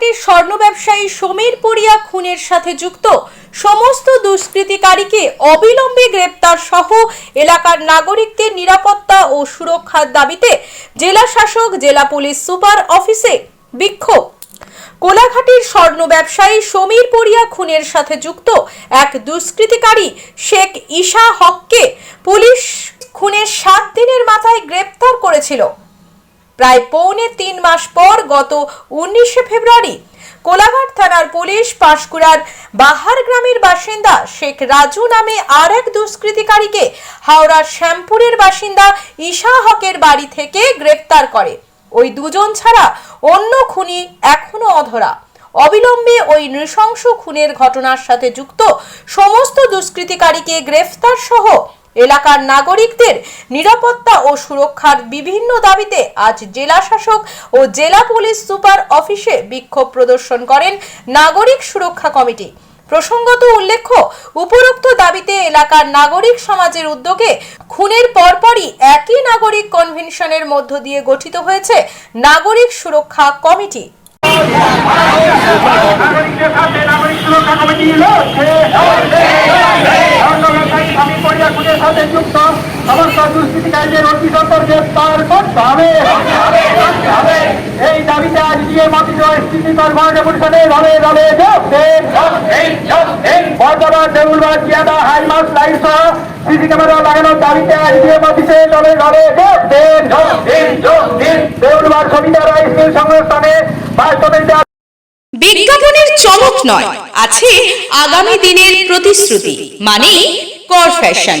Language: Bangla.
কোলাঘাটের স্বর্ণ ব্যবসায়ী সমীর পুরিয়া খুনের সাথে যুক্ত। সমস্ত দুষ্কৃতিকারীকে অবিলম্বে গ্রেপ্তার সহ এলাকার নাগরিকদের নিরাপত্তা ও সুরক্ষার দাবিতে জেলা শাসক, জেলা পুলিশ সুপার অফিসে বিক্ষোভ। কোলাঘাটের স্বর্ণ ব্যবসায়ী সমীর পরিয়া খুনের সাথে যুক্ত এক দুষ্কৃতিকারী শেখ ঈশা হককে পুলিশ খুনের সাত দিনের মাথায় গ্রেপ্তার করেছিল। প্রায় পৌনে তিন মাস পর গত উনিশে ফেব্রুয়ারি কোলাঘাট থানার পুলিশ পাঁশকুড়ার বাহার গ্রামের বাসিন্দা শেখ রাজু নামে আর এক দুষ্কৃতিকারীকে হাওড়ার শ্যামপুরের বাসিন্দা ঈশা হকের বাড়ি থেকে গ্রেপ্তার করে। ওই দুজন ছাড়া অন্য খুনি এখনও অধরা। অবিলম্বে ওই নৃশংস খুনের ঘটনার সাথে যুক্ত সমস্ত দুষ্কৃতিকারীকে গ্রেফতার সহ এলাকার নাগরিকদের নিরাপত্তা ও সুরক্ষার বিভিন্ন দাবিতে আজ জেলা শাসক ও জেলা পুলিশ সুপার অফিসে বিক্ষোভ প্রদর্শন করেন নাগরিক সুরক্ষা কমিটি। প্রসঙ্গত উল্লেখ্য, উপরোক্ত দাবিতে এলাকার নাগরিক সমাজের উদ্যোগে খুনের পরপরই একই নাগরিক কনভেনশনের মধ্য দিয়ে গঠিত হয়েছে নাগরিক সুরক্ষা কমিটি নাগরিকদের সাথে নাগরিক সুরক্ষা কমিটি লড়ছে ব্যবসায়ী স্বামী পরিয়া খুনের সমস্ত সত্তর করতে হবে। এই দাবিতে আজ পরিষদে দলে দলে দেউলবাদ জিয়াদা, হাইমাস লাইট সহ সিসি ক্যামেরা লাগানোর দাবিতে আজ মতিতে দলে দলে স্কুল সংস্থানে বাস্তবের বিজ্ঞাপনের চমক নয়, আছে আগামী দিনের প্রতিশ্রুতি মানে কর ফ্যাশন